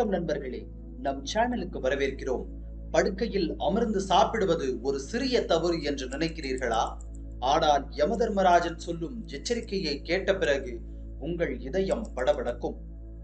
வணக்கம் நண்பர்களே. நம் சேனலுக்கு வரவேற்கிறோம். படுக்கையில் அமர்ந்து சாப்பிடுவது ஒரு சிறிய தவறு என்று நினைக்கிறீர்களா? ஆனால் யமதர்மராஜன் சொல்லும் எச்சரிக்கையை கேட்ட பிறகு உங்கள் இதயம் படபடக்கும்.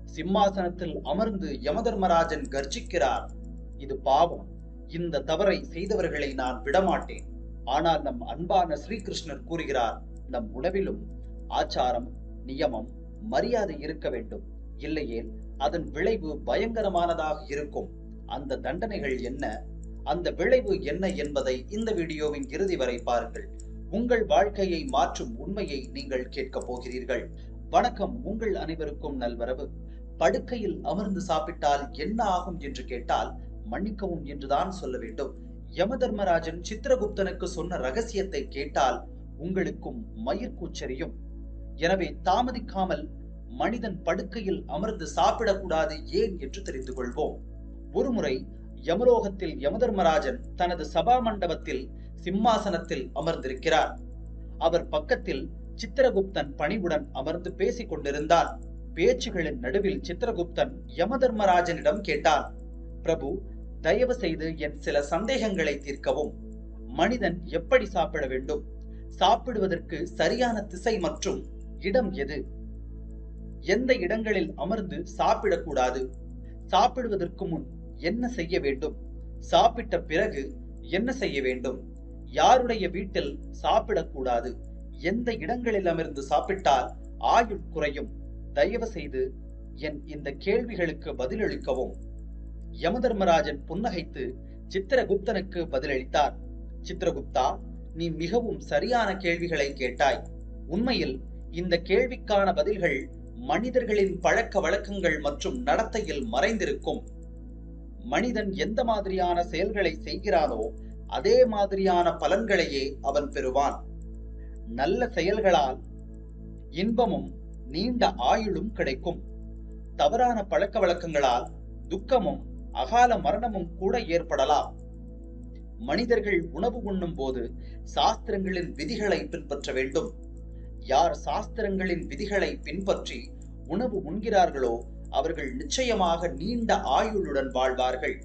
சிம்மாசனத்தில் அமர்ந்து யமதர்மராஜன் கர்ஜிக்கிறார். இது பாவம். இந்த தவறை செய்தவர்களை நான் விடமாட்டேன். ஆனால் நம் அன்பான ஸ்ரீகிருஷ்ணர் கூறுகிறார் நம் உணவிலும் ஆச்சாரம் நியமம் மரியாதை இருக்க வேண்டும். இல்லையேல் அதன் விளைவு பயங்கரமானதாக இருக்கும். அந்த தண்டனைகள் என்ன? அந்த விளைவு என்ன என்பதை இந்த வீடியோவின் இறுதி வரை பாருங்கள். உங்கள் வாழ்க்கையை மாற்றும் உண்மையை நீங்கள் கேட்கப் போகிறீர்கள். வணக்கம் உங்கள் அனைவருக்கும் நல்வரவு. படுக்கையில் அமர்ந்து சாப்பிட்டால் என்ன ஆகும் என்று கேட்டால் மன்னிக்கவும் என்றுதான் சொல்ல வேண்டும். யமதர்மராஜன் சித்திரகுப்தனுக்கு சொன்ன ரகசியத்தை கேட்டால் உங்களுக்கும் மயிர்கூச்சரியும் எனவே தாமதிக்காமல் மனிதன் படுக்கையில் அமர்ந்து சாப்பிடக்கூடாது ஏன் என்று தெரிந்து கொள்வோம் ஒருமுறை யமலோகத்தில் யமதர்மராஜன் தனது சபா மண்டபத்தில் சிம்மாசனத்தில் அமர்ந்திருக்கிறார். அவர் பக்கத்தில் சித்திரகுப்தன் பணிவுடன் அமர்ந்து பேசிக் கொண்டிருந்தார். பேச்சுகளின் நடுவில் சித்திரகுப்தன் யமதர்மராஜனிடம் கேட்டார் பிரபு தயவு செய்து என் சில சந்தேகங்களை தீர்க்கவும். மனிதன் எப்படி சாப்பிட வேண்டும்? சாப்பிடுவதற்கு சரியான திசை மற்றும் இடம் எது? எந்த இடங்களில் அமர்ந்து சாப்பிடக்கூடாது? சாப்பிடுவதற்கு முன் என்ன செய்ய வேண்டும்? சாப்பிட்ட பிறகு என்ன செய்ய வேண்டும்? யாருடைய வீட்டில் சாப்பிடக்கூடாது? எந்த இடங்களில் அமர்ந்து சாப்பிட்டால் ஆயுள் குறையும்? தயவு செய்து என் இந்த கேள்விகளுக்கு பதிலளிக்கவும். யமதர்மராஜன் புன்னகைத்து சித்திரகுப்தனுக்கு பதிலளித்தார். சித்திரகுப்தா நீ மிகவும் சரியான கேள்விகளை கேட்டாய். உண்மையில் இந்த கேள்விக்கான பதில்கள் மனிதர்களின் பழக்க வழக்கங்கள் மற்றும் நடத்தையில் மறைந்திருக்கும். மனிதன் எந்த மாதிரியான செயல்களை செய்கிறானோ அதே மாதிரியான பலன்களையே அவன் பெறுவான். நல்ல செயல்களால் இன்பமும் நீண்ட ஆயுளும் கிடைக்கும். தவறான பழக்க வழக்கங்களால் துக்கமும் அகால மரணமும் கூட ஏற்படலாம். மனிதர்கள் உணவு உண்ணும் போது சாஸ்திரங்களின் விதிகளை பின்பற்ற வேண்டும். யார் சாஸ்திரங்களின் விதிகளை பின்பற்றி உணவு உண்கிறார்களோ அவர்கள் நிச்சயமாக நீண்ட ஆயுளுடன் வாழ்வார்கள்.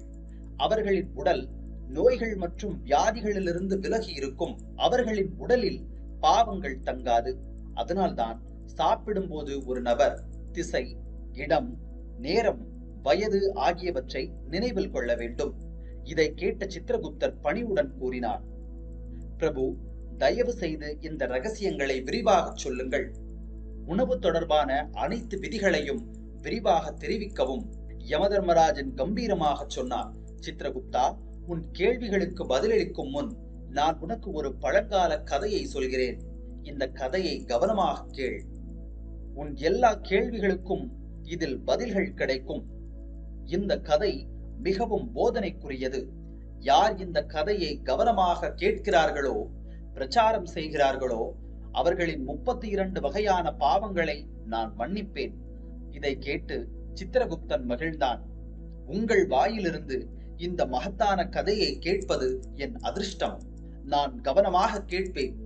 அவர்களின் உடல் நோய்கள் மற்றும் வியாதிகளிலிருந்து விலகி இருக்கும் அவர்களின் உடலில் பாவங்கள் தங்காது. அதனால்தான் சாப்பிடும்போது ஒரு நபர் திசை இடம் நேரம் வயது ஆகியவற்றை நினைவில் கொள்ள வேண்டும். இதை கேட்ட சித்திரகுப்தர் பணிவுடன் கூறினார் பிரபு தயவு செய்து இந்த ரகசியங்களை விரிவாக சொல்லுங்கள். உணவு தொடர்பான அனைத்து விதிகளையும் விரிவாக தெரிவிக்கவும் யமதர்மராஜன் கம்பீரமாக சொன்னார். சித்திரகுப்தா உன் கேள்விகளுக்கு பதிலளிக்கும் முன் நான் உனக்கு ஒரு பழங்கால கதையை சொல்கிறேன். இந்த கதையை கவனமாக கேள். உன் எல்லா கேள்விகளுக்கும் இதில் பதில்கள் கிடைக்கும். இந்த கதை மிகவும் போதனைக்குரியது. யார் இந்த கதையை கவனமாக கேட்கிறார்களோ பிரச்சாரம் செய்கிறார்களோ அவர்களின் முப்பத்தி இரண்டு வகையான பாவங்களை நான் மன்னிப்பேன். இதை கேட்டு சித்திரகுப்தன் மகிழ்ந்தான். உங்கள் வாயிலிருந்து இந்த மகத்தான கதையை கேட்பது என் அதிர்ஷ்டம். நான் கவனமாக கேட்பேன்.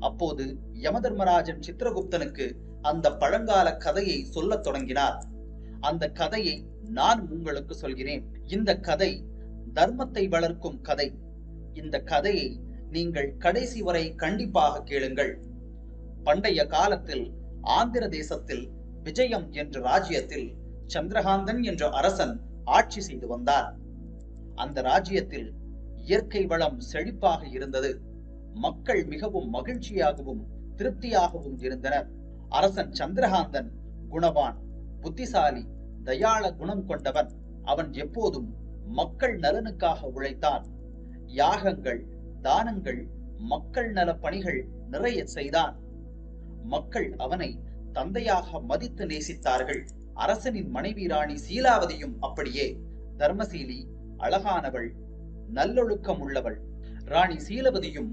அப்போது யமதர்மராஜன் சித்திரகுப்தனுக்கு அந்த பழங்கால கதையை சொல்லத் தொடங்கினார். அந்த கதையை நான் உங்களுக்கு சொல்கிறேன். இந்த கதை தர்மத்தை வளர்க்கும் கதை. இந்த கதையை நீங்கள் கடைசி வரை கண்டிப்பாக கேளுங்கள். பண்டைய காலத்தில் ஆந்திர தேசத்தில் விஜயம் என்ற ராஜ்யத்தில் சந்திரகாந்தன் என்ற அரசன் ஆட்சி செய்து வந்தார். அந்த ராஜ்யத்தில் இயற்கை வளம் செழிப்பாக இருந்தது. மக்கள் மிகவும் மகிழ்ச்சியாகவும் திருப்தியாகவும் இருந்தனர். அரசன் சந்திரகாந்தன் குணவான் புத்திசாலி தயாள குணம் கொண்டவன். அவன் எப்போதும் மக்கள் நலனுக்காக உழைத்தான். யாகங்கள் தானங்கள் மக்கள் நல பணிகள் நிறைய செய்தான். மக்கள் அவனை தந்தையாக மதித்து நேசித்தார்கள். அரசனின் மனைவி ராணி சீலாவதியும் அப்படியே. தர்மசீலி அழகானவள் நல்லொழுக்கம் உள்ளவள் ராணி சீலவதியும்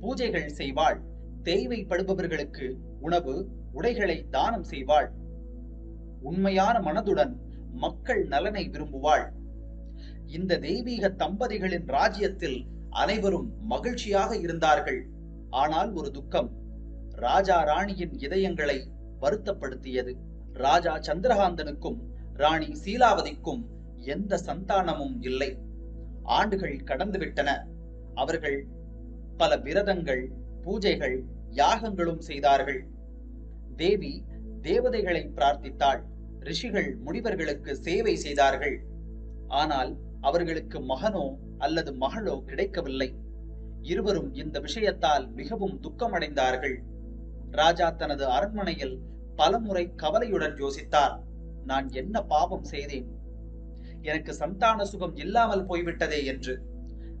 பூஜைகள் செய்வாள். தேவைப்படுபவர்களுக்கு உணவு உடைகளை தானம் செய்வாள். உண்மையான மனதுடன் மக்கள் நலனை விரும்புவாள். இந்த தெய்வீக தம்பதிகளின் ராஜ்யத்தில் அனைவரும் மகிழ்ச்சியாக இருந்தார்கள். ஆனால் ஒரு துக்கம் ராஜா ராணியின் இதயங்களை வருத்தப்படுத்தியது. ராஜா சந்திரகாந்தனுக்கும் ராணி சீலாவதிக்கும் எந்த சந்தானமும் இல்லை. ஆண்டுகள் கடந்துவிட்டன. அவர்கள் பல விரதங்கள் பூஜைகள் யாகங்களும் செய்தார்கள். தேவி தேவதைகளை பிரார்த்தித்தாள். ரிஷிகள் முனிவர்களுக்கு சேவை செய்தார்கள். ஆனால் அவர்களுக்கு மகனோ அல்லது மகளோ கிடைக்கவில்லை. இருவரும் இந்த விஷயத்தால் மிகவும் துக்கமடைந்தார்கள். ராஜா தனது அரண்மனையில் பலமுறை கவலையுடன் யோசித்தார். நான் என்ன பாவம் செய்தேன்? எனக்கு சந்தான சுகம் இல்லாமல் போய்விட்டதே என்று.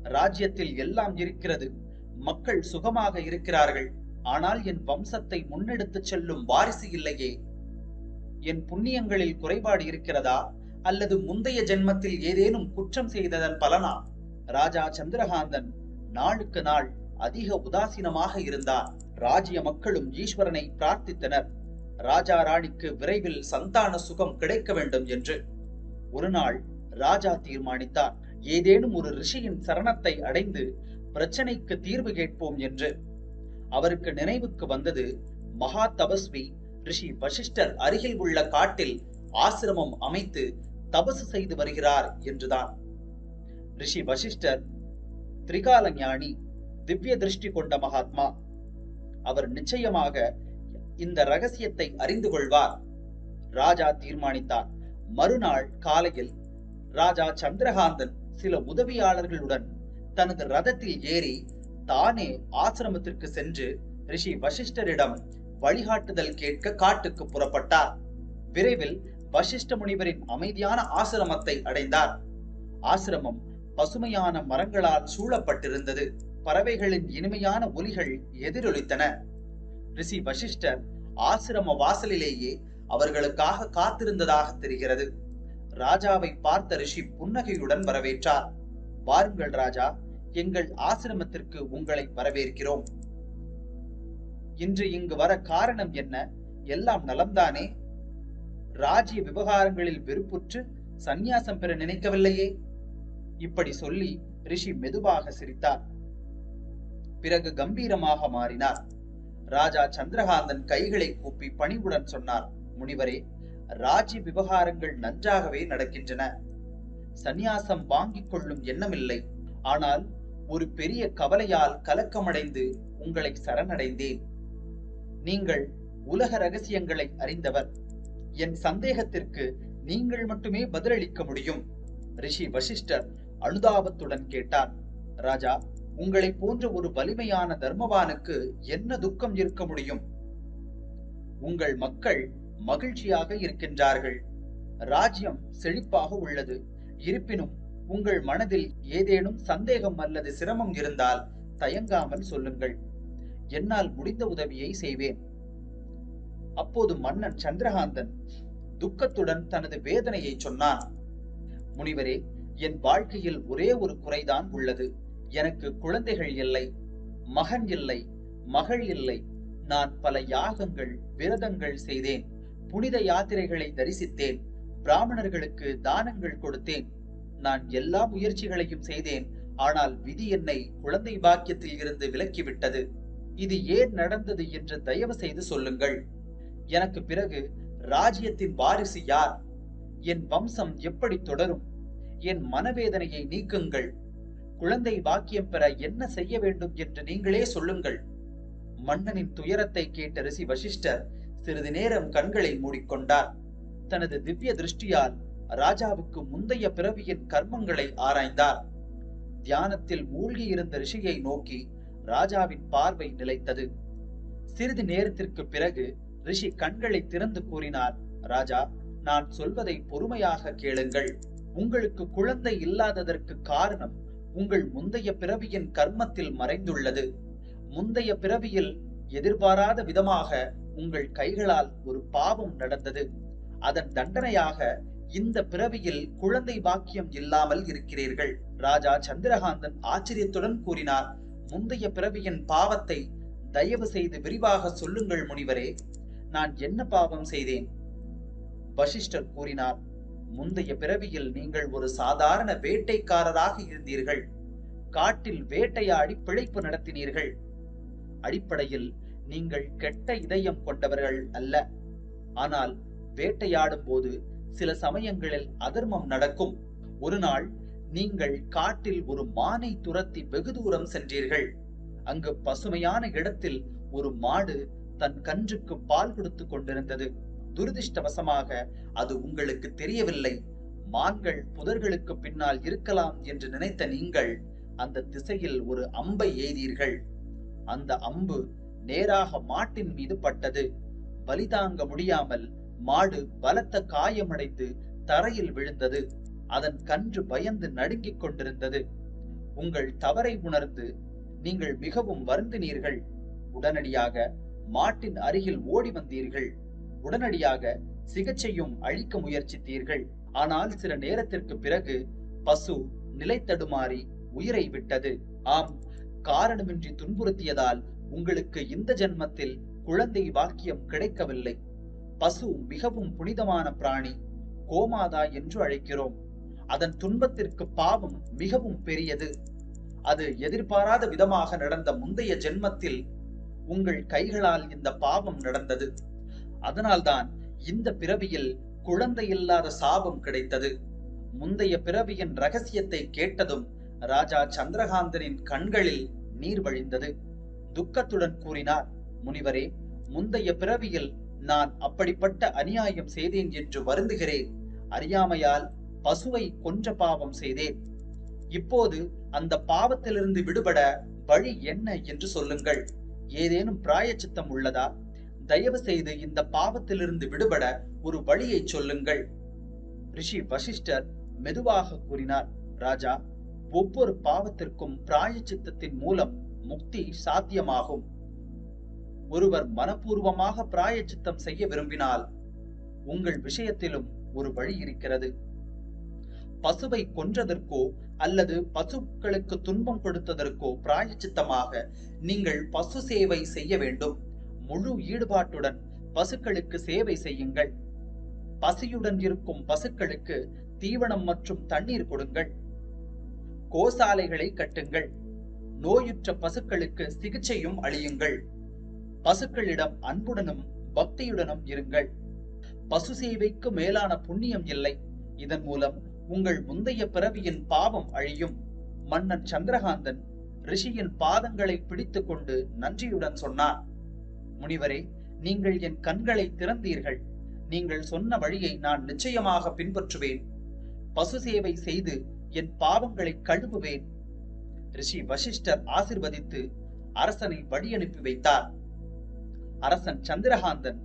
ராஜ்யத்தில் எல்லாம் இருக்கிறது. மக்கள் சுகமாக இருக்கிறார்கள். ஆனால் என் வம்சத்தை முன்னெடுத்துச் செல்லும் வாரிசு இல்லையே. என் புண்ணியங்களில் குறைபாடு இருக்கிறதா? அல்லது முந்தைய ஜென்மத்தில் ஏதேனும் குற்றம் செய்ததன் பலனா? ராஜா சந்திரகாந்தன் நாளுக்கு நாள் அதிக உதாசீனமாக இருந்தார். ராஜ்ய மக்களும் ஈஸ்வரனை பிரார்த்தித்தனர். ராஜா ராணிக்கு விரைவில் சந்தான சுகம் கிடைக்க வேண்டும் என்று. ஒரு நாள் ராஜா தீர்மானித்தார். ஏதேனும் ஒரு ரிஷியின் சரணத்தை அடைந்து பிரச்சனைக்கு தீர்வு கேட்போம் என்று. அவருக்கு நினைவுக்கு வந்தது மகா தபஸ்வி ரிஷி வசிஷ்டர் அருகில் உள்ள காட்டில் ஆசிரமம் அமைத்து தபசு செய்து வருகிறார் என்றுதான். ரிஷி வசிஷ்டர் திரிகால ஞானி திவ்ய திருஷ்டி கொண்ட மகாத்மா. அவர் நிச்சயமாக இந்த ரகசியத்தை அறிந்து கொள்வார். ராஜா தீர்மானித்தார். மறுநாள் காலையில் ராஜா சந்திரகாந்தன் சில உதவியாளர்களுடன் தனது ரதத்தில் ஏறி தானே ஆசிரமத்திற்கு சென்று ரிஷி வசிஷ்டரிடம் வழிகாட்டுதல் கேட்க காட்டுக்கு புறப்பட்டார். விரைவில் வசிஷ்ட முனிவரின் அமைதியான ஆசிரமத்தை அடைந்தார். ஆசிரமம் பசுமையான மரங்களால் சூழப்பட்டிருந்தது. பறவைகளின் இனிமையான ஒலிகள் எதிரொலித்தன. ரிஷி வசிஷ்டர் ஆசிரம வாசலிலேயே அவர்களுக்காக காத்திருந்ததாக தெரிகிறது. ராஜாவை பார்த்த ரிஷி புன்னகையுடன் வரவேற்றார். வாருங்கள் ராஜா எங்கள் ஆசிரமத்திற்கு உங்களை வரவேற்கிறோம். இன்று இங்கு வர காரணம் என்ன? எல்லாம் நலம்தானே? ராஜ்ய விவகாரங்களில் வெறுப்புற்று சந்நியாசம் பெற நினைக்கவில்லையே? இப்படி சொல்லி ரிஷி மெதுவாக சிரித்தார். பிறகு கம்பீரமாக மாறினார். ராஜா சந்திரகாந்தன் கைகளை கூப்பி பணிவுடன் சொன்னார் முனிவரே ராஜ்ய விவகாரங்கள் நன்றாகவே நடக்கின்றன. சந்நியாசம் வாங்கிக் கொள்ளும் எண்ணமில்லை. ஆனால் ஒரு பெரிய கவலையால் கலக்கமடைந்து உங்களை சரணடைந்தேன். நீங்கள் உலக ரகசியங்களை அறிந்தவர். என் சந்தேகத்திற்கு நீங்கள் மட்டுமே பதிலளிக்க முடியும். ரிஷி வசிஷ்டர் அனுதாபத்துடன் கேட்டார் ராஜா உங்களை போன்ற ஒரு வலிமையான தர்மவானுக்கு என்ன துக்கம் இருக்க முடியும்? உங்கள் மக்கள் மகிழ்ச்சியாக இருக்கின்றார்கள். ராஜ்யம் செழிப்பாக உள்ளது. இருப்பினும் உங்கள் மனதில் ஏதேனும் சந்தேகம் அல்லது சிரமம் இருந்தால் தயங்காமல் சொல்லுங்கள். என்னால் முடிந்த உதவியை செய்வேன். அப்போது மன்னன் சந்திரகாந்தன் துக்கத்துடன் தனது வேதனையை சொன்னான் முனிவரே என் வாழ்க்கையில் ஒரே ஒரு குறைதான் உள்ளது. எனக்கு குழந்தைகள் இல்லை மகன் இல்லை மகள் இல்லை. நான் பல யாகங்கள் விரதங்கள் செய்தேன். புனித யாத்திரைகளை தரிசித்தேன். பிராமணர்களுக்கு தானங்கள் கொடுத்தேன். நான் எல்லா முயற்சிகளையும் செய்தேன். ஆனால் விதி என்னை குழந்தை பாக்கியத்தில் இருந்து விலக்கிவிட்டது. இது ஏன் நடந்தது என்று தயவு செய்து சொல்லுங்கள். எனக்கு பிறகு ராஜ்யத்தின் வாரிசு யார்? என் வம்சம் எப்படி தொடரும்? என் மனவேதனையை நீக்குங்கள். குழந்தை பாக்கியம் பெற என்ன செய்ய வேண்டும் என்று நீங்களே சொல்லுங்கள். மன்னனின் துயரத்தை கேட்ட ரிஷி வசிஷ்டர் சிறிது நேரம் கண்களை மூடிக்கொண்டார். தனது திவ்ய திருஷ்டியால் ராஜாவுக்கு முந்தைய பிறவியின் கர்மங்களை ஆராய்ந்தார். தியானத்தில் மூழ்கி இருந்த ரிஷியை நோக்கி ராஜாவின் பார்வை நிலைத்தது. சிறிது நேரத்திற்கு பிறகு ரிஷி கண்களை திறந்து கூறினார் ராஜா நான் சொல்வதை பொறுமையாக கேளுங்கள். உங்களுக்கு குழந்தை இல்லாததற்கு காரணம் உங்கள் முந்தைய பிறவியின் கர்மத்தில் மறைந்துள்ளது. முந்தைய பிறவியில் எதிர்பாராத விதமாக உங்கள் கைகளால் ஒரு பாவம் நடந்தது. அதன் தண்டனையாக இந்த பிறவியில் குழந்தை பாக்கியம் இல்லாமல் இருக்கிறீர்கள். ராஜா சந்திரகாந்தன் ஆச்சரியத்துடன் கூறினார் முந்தைய பிறவியின் பாவத்தை தயவு செய்து விரிவாக சொல்லுங்கள் முனிவரே. நான் என்ன பாவம் செய்தேன்? வசிஷ்டர் கூறினார் முந்தைய பிறவியில் நீங்கள் ஒரு சாதாரண வேட்டைக்காரராக இருந்தீர்கள். காட்டில் வேட்டையாடி பிழைப்பு நடத்தினீர்கள். அடிப்படையில் நீங்கள் கெட்ட இதயம் கொண்டவர்கள் அல்ல. ஆனால் வேட்டையாடும் போது சில சமயங்களில் அதர்மம் நடக்கும். ஒரு நாள் நீங்கள் காட்டில் ஒரு மானை துரத்தி வெகு தூரம் சென்றீர்கள். அங்கு பசுமையான இடத்தில் ஒரு மாடு தன் கன்றுக்கு பால் கொடுத்து கொண்டிருந்தது. துரதிர்ஷ்டவசமாக அது உங்களுக்கு தெரியவில்லை. மான்கள் புதர்களுக்கு பின்னால் இருக்கலாம் என்று நினைத்த நீங்கள் அந்த திசையில் ஒரு அம்பை எய்தீர்கள். அந்த அம்பு நேராக மாட்டின் மீது பட்டது. வலிதாங்க முடியாமல் மாடு பலத்த காயமடைந்து தரையில் விழுந்தது. அதன் கன்று பயந்து நடுங்கிக் கொண்டிருந்தது. உங்கள் தவறை உணர்ந்து நீங்கள் மிகவும் வருந்தினீர்கள். உடனடியாக மாட்டின் அருகில் ஓடி வந்தீர்கள். உடனடியாக சிகிச்சையும் அழிக்க முயற்சித்தீர்கள். ஆனால் சில நேரத்திற்கு பிறகு பசு நிலை தடுமாறி உயிரை விட்டது. ஆம் காரணமின்றி துன்புறுத்தியதால் உங்களுக்கு இந்த ஜென்மத்தில் குழந்தை வாக்கியம் கிடைக்கவில்லை. பசு மிகவும் புனிதமான பிராணி கோமாதா என்று அழைக்கிறோம். அதன் துன்பத்திற்கு பாவம் மிகவும் பெரியது. அது எதிர்பாராத விதமாக நடந்த முந்தைய ஜென்மத்தில் உங்கள் கைகளால் இந்த பாவம் நடந்தது. அதனால்தான் இந்த பிறவியில் குழந்தை இல்லாத சாபம் கிடைத்தது. முந்தைய பிறவியின் ரகசியத்தை கேட்டதும் ராஜா சந்திரகாந்தனின் கண்களில் நீர் வழிந்தது. துக்கத்துடன் கூறினார் முனிவரே முந்தைய பிறவியில் நான் அப்படிப்பட்ட அநியாயம் செய்தேன் என்று வருந்துகிறேன். அறியாமையால் பசுவை கொன்ற பாவம் செய்தேன். இப்போது அந்த பாவத்திலிருந்து விடுபட வழி என்ன என்று சொல்லுங்கள். ஏதேனும் பிராயச்சித்தம் உள்ளதா? தயவு செய்து இந்த பாவத்திலிருந்து விடுபட ஒரு வழியை சொல்லுங்கள். ரிஷி வசிஷ்டர் மெதுவாக கூறினார் ராஜா ஒவ்வொரு பாவத்திற்கும் பிராயச்சித்தத்தின் மூலம் முக்தி சாத்தியமாகும். ஒருவர் மனப்பூர்வமாக பிராயச்சித்தம் செய்ய விரும்பினால் உங்கள் விஷயத்திலும் ஒரு வழி இருக்கிறது. பசுவை கொன்றதற்கோ அல்லது பசுக்களுக்கு துன்பம் கொடுத்ததற்கோ பிராயச்சித்தமாக நீங்கள் பசு சேவை செய்ய வேண்டும். முழு ஈடுபாட்டுடன் பசுக்களுக்கு சேவை செய்யுங்கள். பசியுடன் இருக்கும் பசுக்களுக்கு தீவனம் மற்றும் தண்ணீர் கொடுங்கள். கோசாலைகளை கட்டுங்கள். நோயுற்ற பசுக்களுக்கு சிகிச்சையும் அளியுங்கள். பசுக்களிடம் அன்புடனும் பக்தியுடனும் இருங்கள். பசு சேவைக்கு மேலான புண்ணியம் இல்லை. இதன் மூலம் உங்கள் முந்தைய பிறவியின் பாவம் அழியும். மன்னன் சந்திரகாந்தன் ரிஷியின் பாதங்களை பிடித்துக்கொண்டு நன்றியுடன் சொன்னார் முனிவரே நீங்கள் என் கண்களை திறந்தீர்கள். நீங்கள் சொன்ன வழியை நான் நிச்சயமாக பின்பற்றுவேன். பசு சேவை செய்து என் பாவங்களை கழுவுவேன். ரிஷி வசிஷ்டர் ஆசிர்வதித்து அரசனை வழி அனுப்பி வைத்தார். அரசன் சந்திரகாந்தன்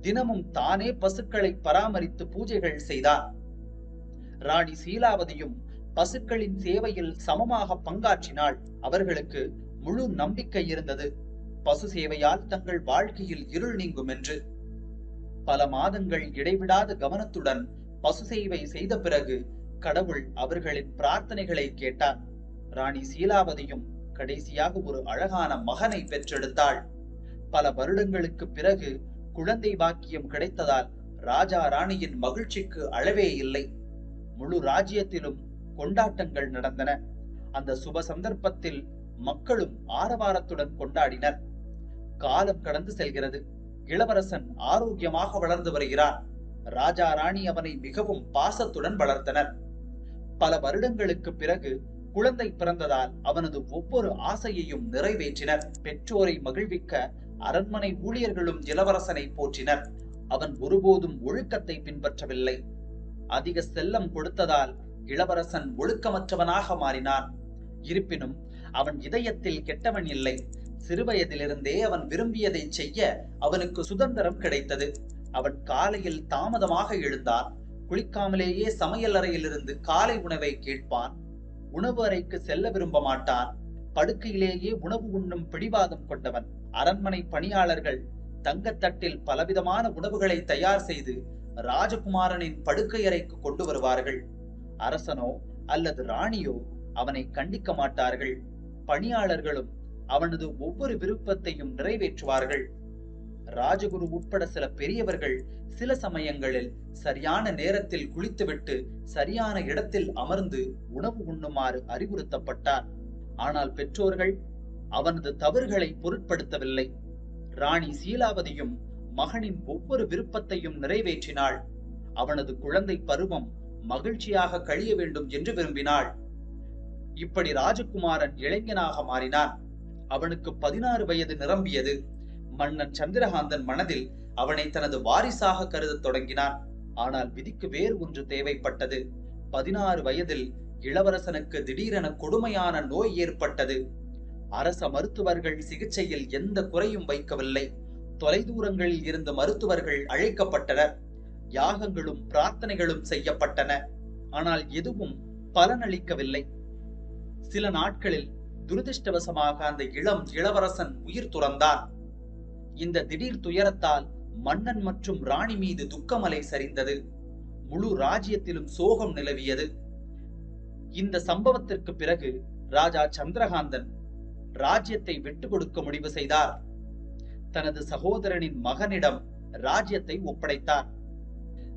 தினமும் தானே பசுக்களை பராமரித்து பூஜைகள் செய்தார். ராணி சீலாவதியும் பசுக்களின் சேவையில் சமமாக பங்காற்றினாள். அவர்களுக்கு முழு நம்பிக்கை இருந்தது. பசு சேவையால் தங்கள் வாழ்க்கையில் இருள் நீங்கும் என்று. பல மாதங்கள் இடைவிடாத கவனத்துடன் பசு சேவை செய்த பிறகு கடவுள் அவர்களின் பிரார்த்தனைகளை கேட்டார். ராணி சீலாவதியும் கடைசியாக ஒரு அழகான மகனை பெற்றெடுத்தாள். பல வருடங்களுக்கு பிறகு குழந்தை பாக்கியம் கிடைத்ததால் ராஜா ராணியின் மகிழ்ச்சிக்கு அளவே இல்லை. முழு ராஜ்யத்திலும் கொண்டாட்டங்கள் நடந்தன. அந்த சுப சந்தர்ப்பத்தில் மக்களும் ஆரவாரத்துடன் கொண்டாடினர். காலம் கடந்து செல்கிறது. இளவரசன் ஆரோக்கியமாக வளர்ந்து வருகிறார் ராஜா ராணி அவனை மிகவும் பாசத்துடன் வளர்த்தனர். பல வருடங்களுக்கு பிறகு குழந்தை பிறந்ததால் அவனது ஒவ்வொரு ஆசையையும் நிறைவேற்றினர். பெற்றோரை மகிழ்விக்க அரண்மனை ஊழியர்களும் இளவரசனை போற்றினர். அவன் ஒருபோதும் ஒழுக்கத்தை பின்பற்றவில்லை. அதிக செல்லம் கொடுத்ததால் இளவரசன் ஒழுக்கமற்றவனாக மாறினான். இருப்பினும் அவன் இதயத்தில் கெட்டவன் இல்லை. சிறுவயதிலிருந்தே அவன் விரும்பியதை செய்ய அவனுக்கு சுதந்திரம் கிடைத்தது. அவன் காலையில் தாமதமாக எழுந்தான். குளிக்காமலேயே சமையல் அறையிலிருந்து காலை உணவை கேட்பான். உணவு அறைக்கு செல்ல விரும்ப மாட்டான். படுக்கையிலேயே உணவு உண்ணும் பிடிவாதம் கொண்டவன். அரண்மனை பணியாளர்கள் தங்கத்தட்டில் பலவிதமான உணவுகளை தயார் செய்து ராஜகுமாரனின் படுக்கை அறைக்கு கொண்டு வருவார்கள். அரசனோ அல்லது ராணியோ அவனை கண்டிக்க மாட்டார்கள். பணியாளர்களும் அவனது ஒவ்வொரு விருப்பத்தையும் நிறைவேற்றுவார்கள். ராஜகுரு உட்பட சில பெரியவர்கள் சில சமயங்களில் சரியான நேரத்தில் குளித்துவிட்டு சரியான இடத்தில் அமர்ந்து உணவு உண்ணுமாறு அறிவுறுத்தப்பட்டார். ஆனால் பெற்றோர்கள் அவனது தவறுகளை பொருட்படுத்தவில்லை. ராணி சீலாவதியும் மகனின் ஒவ்வொரு விருப்பத்தையும் நிறைவேற்றினாள். அவனது குழந்தை பருவம் மகிழ்ச்சியாக கழிய வேண்டும் என்று விரும்பினாள். இப்படி ராஜகுமாரன் இளைஞனாக மாறினான். அவனுக்கு பதினாறு வயது நிரம்பியது. மன்னன் சந்திரகாந்தன் மனதில் அவனை தனது வாரிசாக கருதத் தொடங்கினான். ஆனால் விதிக்கு வேறு ஒன்று தேவைப்பட்டது. பதினாறு வயதில் இளவரசனுக்கு திடீரென கொடுமையான நோய் ஏற்பட்டது. அரச மருத்துவர்கள் சிகிச்சையில் எந்த குறையும் வைக்கவில்லை. தொலைதூரங்களில் இருந்த மருத்துவர்கள் அழைக்கப்பட்டனர். யாகங்களும் பிரார்த்தனைகளும் செய்யப்பட்டன. ஆனால் எதுவும் பலனளிக்கவில்லை. சில நாட்களில் துரதிருஷ்டவசமாக அந்த இளம் இளவரசன் உயிர் துறந்தான் இந்த திடீர் துயரத்தால் மன்னன் மற்றும் ராணி மீது துக்கமலை சரிந்தது. முழு ராஜ்யத்திலும் சோகம் நிலவியது. இந்த சம்பவத்திற்கு பிறகு ராஜா சந்திரகாந்தன் ராஜ்யத்தை விட்டு கொடுக்க முடிவு செய்தார். தனது சகோதரனின் மகனிடம் ராஜ்யத்தை ஒப்படைத்தார்.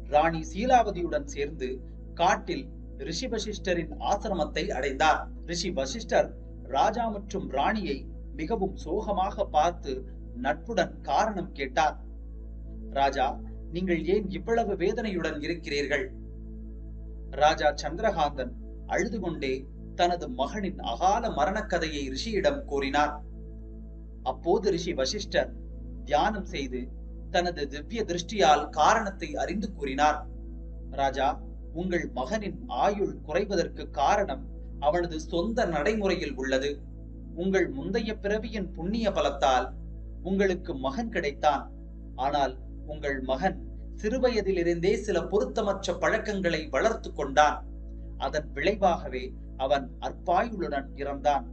ராணி சீலாவதியுடன் சேர்ந்து காட்டில் ரிஷி வசிஷ்டரின் ஆசிரமத்தை அடைந்தார். ரிஷி வசிஷ்டர் ராஜா மற்றும் ராணியை மிகவும் சோகமாக பார்த்து நட்புடன் காரணம் கேட்டார். ராஜா நீங்கள் ஏன் இவ்வளவு வேதனையுடன் இருக்கிறீர்கள்? ராஜா சந்திரகாந்தன் அழுது கொண்டே தனது மகனின் அகால மரணக் கதையை ரிஷியிடம் கூறினார். அப்போது ரிஷி வசிஷ்டர் தியானம் செய்து தனது திவ்ய திருஷ்டியால் காரணத்தை அறிந்து கூறினார். ராஜா உங்கள் மகனின் ஆயுள் குறைவதற்கு காரணம் அவனது சொந்த நடைமுறையில் உள்ளது. உங்கள் முந்தைய பிறவியின் புண்ணிய பலத்தால் உங்களுக்கு மகன் கிடைத்தான். ஆனால் உங்கள் மகன் சிறுவயதிலிருந்தே சில பொருத்தமற்ற பழக்கங்களை வளர்த்து கொண்டான். அதன் விளைவாகவே அவன் அற்பாயுளுடன் இறந்தான்.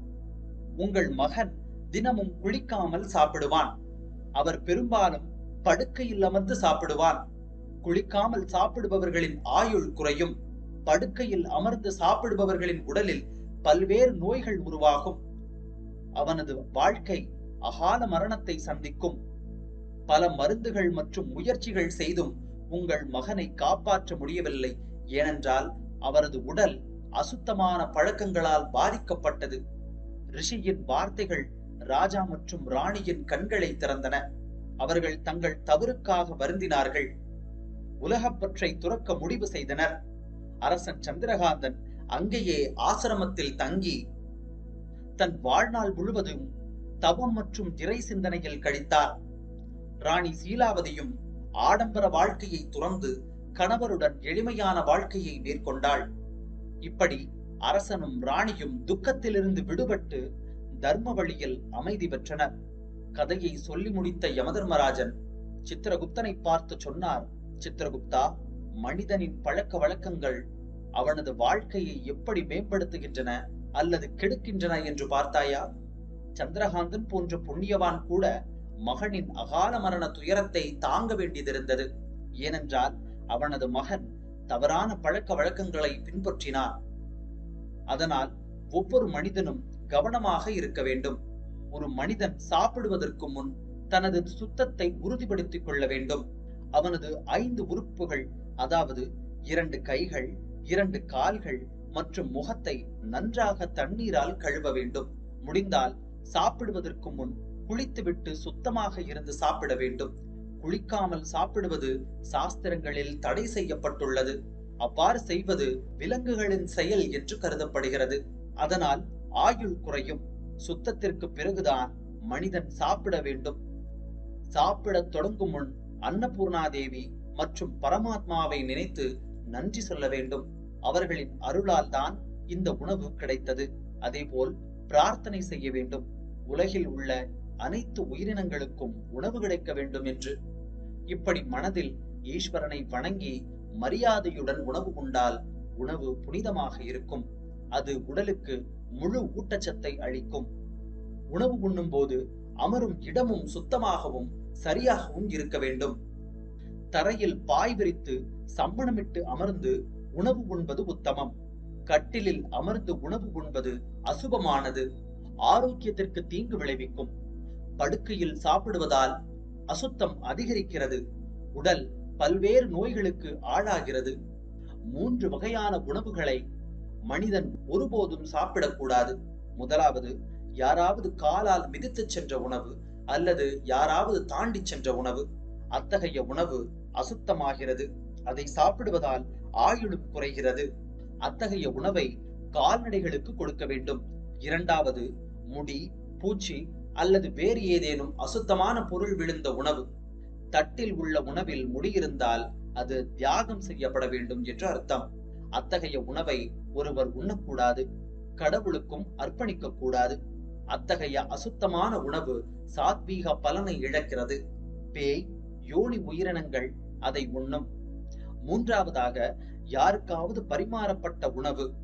உங்கள் மகன் தினமும் குளிக்காமல் சாப்பிடுவான். அவர் பெரும்பாலும் படுக்கையில் அமர்ந்து சாப்பிடுவான். குளிக்காமல் சாப்பிடுபவர்களின் ஆயுள் குறையும். படுக்கையில் அமர்ந்து சாப்பிடுபவர்களின் உடலில் பல்வேறு நோய்கள் உருவாகும். அவனது வாழ்க்கை அகால மரணத்தை சந்திக்கும். பல மருந்துகள் மற்றும் முயற்சிகள் செய்தும் உங்கள் மகனை காப்பாற்ற முடியவில்லை. ஏனென்றால் அவரது உடல் அசுத்தமான பழக்கங்களால் பாதிக்கப்பட்டது. ரிஷியின் வார்த்தைகள் ராஜா மற்றும் ராணியின் கண்களை திறந்தன. அவர்கள் தங்கள் தவறுக்காக வருந்தினார்கள். உலகப்பற்றை துறக்க முடிவு செய்தனர். அரசன் சந்திரகாந்தன் அங்கேயே ஆசிரமத்தில் தங்கி தன் வாழ்நாள் முழுவதும் தவம் மற்றும் திரை சிந்தனையில் கழித்தார். ராணி சீலாவதியும் ஆடம்பர வாழ்க்கையை துறந்து கணவருடன் எளிமையான வாழ்க்கையை மேற்கொண்டாள். இப்படி அரசனும் ராணியும் துக்கத்திலிருந்து விடுபட்டு தர்ம வழியில் அமைதி பெற்றனர். கதையை சொல்லி முடித்த யமதர்மராஜன் சித்திரகுப்தனை பார்த்து சொன்னார் சித்திரகுப்தா மனிதனின் பழக்க வழக்கங்கள் அவனது வாழ்க்கையை எப்படி மேம்படுத்துகின்றன அல்லது கெடுக்கின்றன என்று பார்த்தாயா? சந்திரகாந்தன் போன்ற புண்ணியவான் கூட மகனின் அகால மரண துயரத்தை தாங்க வேண்டியதிருந்தது ஏனென்றால் அவனது மகன் தவறான பழக்க வழக்கங்களை பின்பற்றினான். அதனால் ஒவ்வொரு மனிதனும் கவனமாக இருக்க வேண்டும். ஒரு மனிதன் சாப்பிடுவதற்கு முன் தனது சுத்தத்தை உறுதிப்படுத்திக் கொள்ள வேண்டும். அவனது ஐந்து உறுப்புகள் அதாவது இரண்டு கைகள் இரண்டு கால்கள் மற்றும் முகத்தை நன்றாக தண்ணீரால் கழுவ வேண்டும். முடிந்தால் சாப்பிடுவதற்கு முன் குளித்துவிட்டு சுத்தமாக இருந்து சாப்பிட வேண்டும். குளிக்காமல் சாப்பிடுவது சாஸ்திரங்களில் தடை செய்யப்பட்டுள்ளது. அவ்வாறு செய்வது விலங்குகளின் செயல் என்று கருதப்படுகிறது. அதனால் ஆயுள் குறையும். சுத்தத்திற்கு பிறகுதான் மனிதன் சாப்பிட வேண்டும். சாப்பிடத் தொடங்கும் முன் அன்னபூர்ணாதேவி மற்றும் பரமாத்மாவை நினைத்து நன்றி சொல்ல வேண்டும். அவர்களின் அருளால் தான் இந்த உணவு கிடைத்தது. அதேபோல் பிரார்த்தனை செய்ய வேண்டும். உலகில் உள்ள அனைத்து உயிரினங்களுக்கும் உணவு கிடைக்க வேண்டும் என்று. இப்படி மனதில் ஈஸ்வரனை வணங்கி மரியாதையுடன் உணவு உண்டால் உணவு புனிதமாக இருக்கும். அது உடலுக்கு முழு ஊட்டச்சத்தை அளிக்கும். உணவு உண்ணும் போது அமரும் இடமும் சுத்தமாகவும் சரியாகவும் இருக்க வேண்டும். தரையில் பாய் விரித்து சம்மணமிட்டு அமர்ந்து உணவு உண்பது உத்தமம். கட்டிலில் அமர்ந்து உணவு உண்பது அசுபமானது. ஆரோக்கியத்திற்கு தீங்கு விளைவிக்கும். படுக்கையில் சாப்பிடுவதால் அசுத்தம் அதிகரிக்கிறது. உடல் பல்வேறு நோய்களுக்கு ஆளாகிறது. மூன்று வகையான உணவுகளை மனிதன் ஒருபோதும் சாப்பிடக்கூடாது. முதலாவது யாராவது காலால் மிதித்துச் சென்ற உணவு அல்லது யாராவது தாண்டி சென்ற உணவு. அத்தகைய உணவு அசுத்தமாகிறது. அதை சாப்பிடுவதால் ஆயுளும் குறைகிறது. அத்தகைய உணவை கால்நடைகளுக்கு கொடுக்க வேண்டும். இரண்டாவது முடி பூச்சி அல்லது வேறு ஏதேனும் அசுத்தமான பொருள் விழுந்த உணவு. தட்டில் உள்ள உணவில் முடி இருந்தால் அது தியாகம் செய்யப்பட வேண்டும் என்று அர்த்தம். அத்தகைய உணவை ஒருவர் உண்ணக்கூடாது. கடவுளுக்கும் அர்ப்பணிக்க கூடாது. அத்தகைய அசுத்தமான உணவு சாத்வீக பலனை இழக்கிறது. பேய் யோனி உயிரினங்கள் அதை உண்ணும். மூன்றாவதாக யாருக்காவது பரிமாறப்பட்ட உணவு.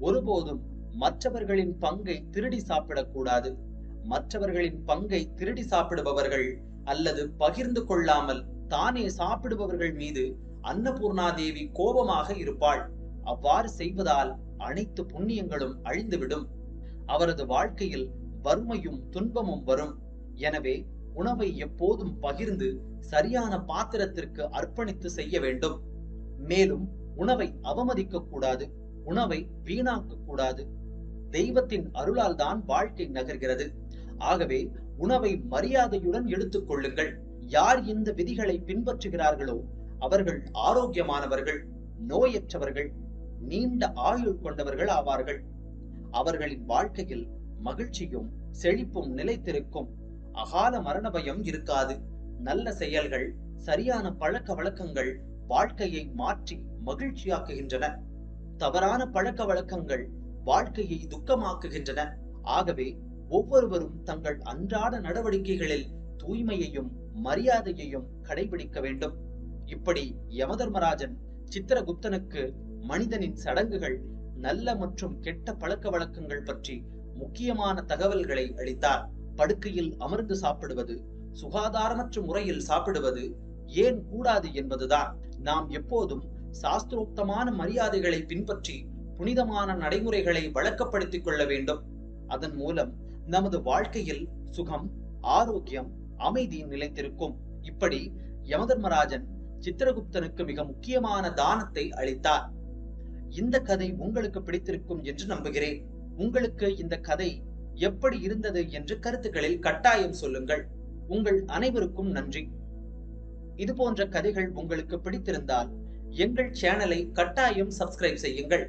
ஒருபோதும் மற்றவர்களின் பங்கை திருடி சாப்பிடக்கூடாது. மற்றவர்களின் பங்கை திருடி சாப்பிடுபவர்கள் அல்லது பகிர்ந்து கொள்ளாமல் தானே சாப்பிடுபவர்கள் மீது அன்னபூர்ணா தேவி கோபமாக இருப்பாள். அவ்வாறு செய்வதால் அனைத்து புண்ணியங்களும் அழிந்துவிடும். அவரது வாழ்க்கையில் வறுமையும் துன்பமும் வரும். எனவே உணவை எப்போதும் பகிர்ந்து சரியான பாத்திரத்திற்கு அர்ப்பணித்து செய்ய வேண்டும். மேலும் உணவை அவமதிக்க கூடாது உணவை வீணாக்க கூடாது. தெய்வத்தின் அருளால் தான் வாழ்க்கை நகர்கிறது. ஆகவே உணவை மரியாதையுடன் எடுத்துக் கொள்ளுங்கள். யார் இந்த விதிகளை பின்பற்றுகிறார்களோ அவர்கள் ஆரோக்கியமானவர்கள் நோயற்றவர்கள் நீண்ட ஆயுள் கொண்டவர்கள் ஆவார்கள். அவர்களின் வாழ்க்கையில் மகிழ்ச்சியும் செழிப்பும் நிலைத்திருக்கும். அகால மரண பயம் இருக்காது. நல்ல செயல்கள் சரியான பழக்க வழக்கங்கள் வாழ்க்கையை மாற்றி மகிழ்ச்சியாக்குகின்றன. தவறான பழக்க வழக்கங்கள் வாழ்க்கையை துக்கமாக்குகின்றன. ஆகவே ஒவ்வொருவரும் தங்கள் அன்றாட நடவடிக்கைகளில் தூய்மையையும் மரியாதையையும் கடைபிடிக்க வேண்டும். இப்படி யமதர்மராஜன் சித்திரகுப்தனுக்கு மனிதனின் சடங்குகள் நல்ல மற்றும் கெட்ட பழக்க வழக்கங்கள் பற்றி முக்கியமான தகவல்களை அளித்தார். படுக்கையில் அமர்ந்து சாப்பிடுவது சுகாதாரமற்ற முறையில் சாப்பிடுவது ஏன் கூடாது என்பதுதான். நாம் எப்போதும் சாஸ்திரோக்தமான மரியாதைகளை பின்பற்றி புனிதமான நடைமுறைகளை வழக்கப்படுத்திக் கொள்ள வேண்டும். அதன் மூலம் நமது வாழ்க்கையில் சுகம் ஆரோக்கியம் அமைதி நிலைத்திருக்கும். இப்படி யமதர்மராஜன் சித்திரகுப்தனுக்கு மிக முக்கியமான தானத்தை அளித்தார். இந்த கதை உங்களுக்கு பிடித்திருக்கும் என்று நம்புகிறேன். உங்களுக்கு இந்த கதை எப்படி இருந்தது என்று கருத்துக்களில் கட்டாயம் சொல்லுங்கள். உங்கள் அனைவருக்கும் நன்றி. இது போன்ற கதைகள் உங்களுக்கு பிடித்திருந்தால் எங்கள் சேனலை கட்டாயம் சப்ஸ்கிரைப் செய்யுங்கள்.